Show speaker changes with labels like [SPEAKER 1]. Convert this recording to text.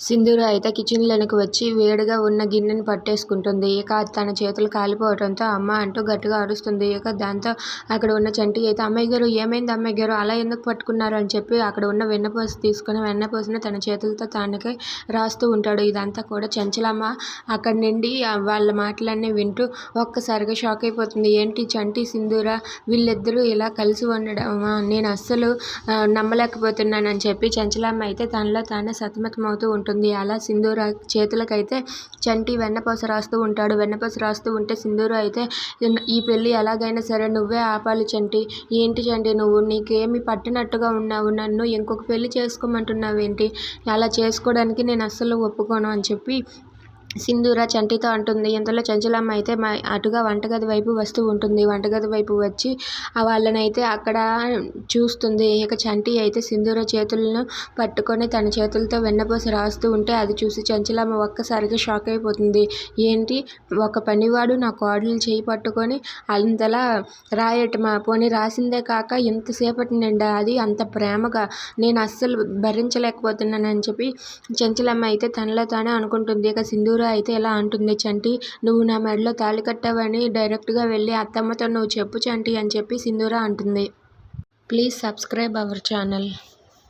[SPEAKER 1] సింధూర అయితే కిచెన్లోనికి వచ్చి వేడిగా ఉన్న గిన్నెని పట్టేసుకుంటుంది. ఇక తన చేతులు కాలిపోవడంతో అమ్మ అంటూ గట్టిగా అరుస్తుంది. ఇక దాంతో అక్కడ ఉన్న చంటి అయితే అమ్మాయి గారు ఏమైంది అమ్మాయి గారు? అలా ఎందుకు పట్టుకున్నారు? అని చెప్పి అక్కడ ఉన్న వెన్నపూస తీసుకుని వెన్నపూసని తన చేతులతో తానకి రాస్తూ ఉంటాడు. ఇదంతా కూడా చంచలమ్మ అక్కడి నుండి వాళ్ళ మాటలన్నీ వింటూ ఒక్కసారిగా షాక్ అయిపోతుంది. ఏంటి చంటి సింధూర? వీళ్ళిద్దరూ ఇలా కలిసి ఉండడం నేను అస్సలు నమ్మలేకపోతున్నానని చెప్పి చంచలమ్మ అయితే తనలో తానే సతమతమవుతూ ఉంటుంది ఉంటుంది. అలా సింధూర చేతులకైతే చంటి వెన్నపూస రాస్తూ ఉంటాడు. వెన్నపూస రాస్తూ ఉంటే సింధూర అయితే ఈ పెళ్ళి ఎలాగైనా సరే నువ్వే ఆపాలి చంటి. ఏంటి చంటి నువ్వు నీకేమి పట్టినట్టుగా ఉన్నావు. నన్ను ఇంకొక పెళ్ళి చేసుకోమంటున్నావు ఏంటి అలా చేసుకోవడానికి నేను అస్సలు ఒప్పుకోను అని చెప్పి సింధూర చంటితో అంటుంది. ఇంతలో చంచలమ్మ అయితే మా అటుగా వంటగది వైపు వస్తూ ఉంటుంది. వంటగది వైపు వచ్చి ఆ వాళ్ళనైతే అక్కడ చూస్తుంది. ఇక చంటి అయితే సింధూర చేతులను పట్టుకొని తన చేతులతో వెన్నపూస రాస్తూ ఉంటే అది చూసి చంచలమ్మ ఒక్కసారిగా షాక్ అయిపోతుంది. ఏంటి? ఒక పనివాడు నా కోడలు చేయి పట్టుకొని అంతలా రాయటమా? పోనీ రాసిందే కాక ఇంతసేపటి నిండా అది అంత ప్రేమగా నేను అస్సలు భరించలేకపోతున్నానని చెప్పి చంచలమ్మ అయితే తనలో తానే అనుకుంటుంది. ఇక సింధూర అయితే ఇలా అంటుంది చంటి నువ్వు నా మెడలో తాళి కట్టావని డైరెక్ట్గా వెళ్ళి అత్తమ్మతో నువ్వు చెప్పు చంటి అని చెప్పి సింధూర అంటుంది. Please subscribe our channel.